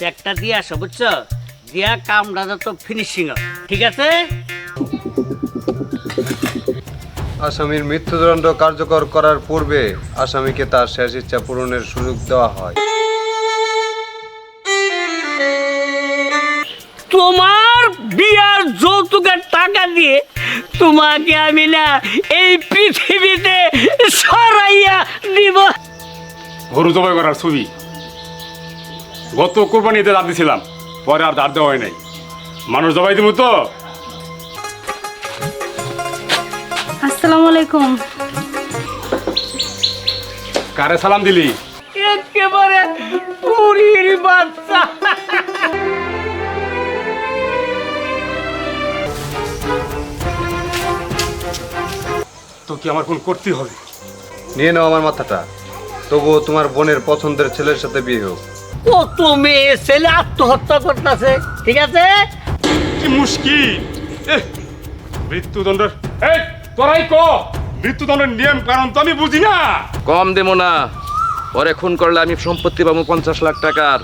চেকটা দিয়ে আসো বুঝছ? দিয়া কামটা তো ফিনিশিং ঠিক আছে? আসামির মৃত্যুদণ্ড কার্যকর করার পূর্বে আসামিকে তার শেষ ইচ্ছা পূরণের সুযোগ দেওয়া হয়। তোমার বিয়ার যৌতুকের টাকা দিয়ে তোমাকে আমি না এই পৃথিবীতে গরু জবাই করার ছবি। গত কোরবানিতে দাঁত দিছিলাম পরে আর দাঁত দেওয়া হয় নাই। মানুষ জবাই দিব তো? আসসালামু আলাইকুম। কারে সালাম দিলি? একেবারে পুরীর বাচ্চা। তো কি আমার কোন করতে হবে। নিয়ে নাও আমার মাথাটা। তবুও তোমার বোনের পছন্দের ছেলের সাথে বিয়ে হোক। কত মেয়ে ছেলে আত্মহত্যা করতেছে ঠিক আছে? কি মুশকিল? মৃত্যুদণ্ডের এই তোরাই ক। মৃত্যুদণ্ডের নিয়ম কারণ তো আমি বুঝি না। কম দেবো না। পরে খুন করলে আমি সম্পত্তি পাবো পঞ্চাশ লাখ টাকার।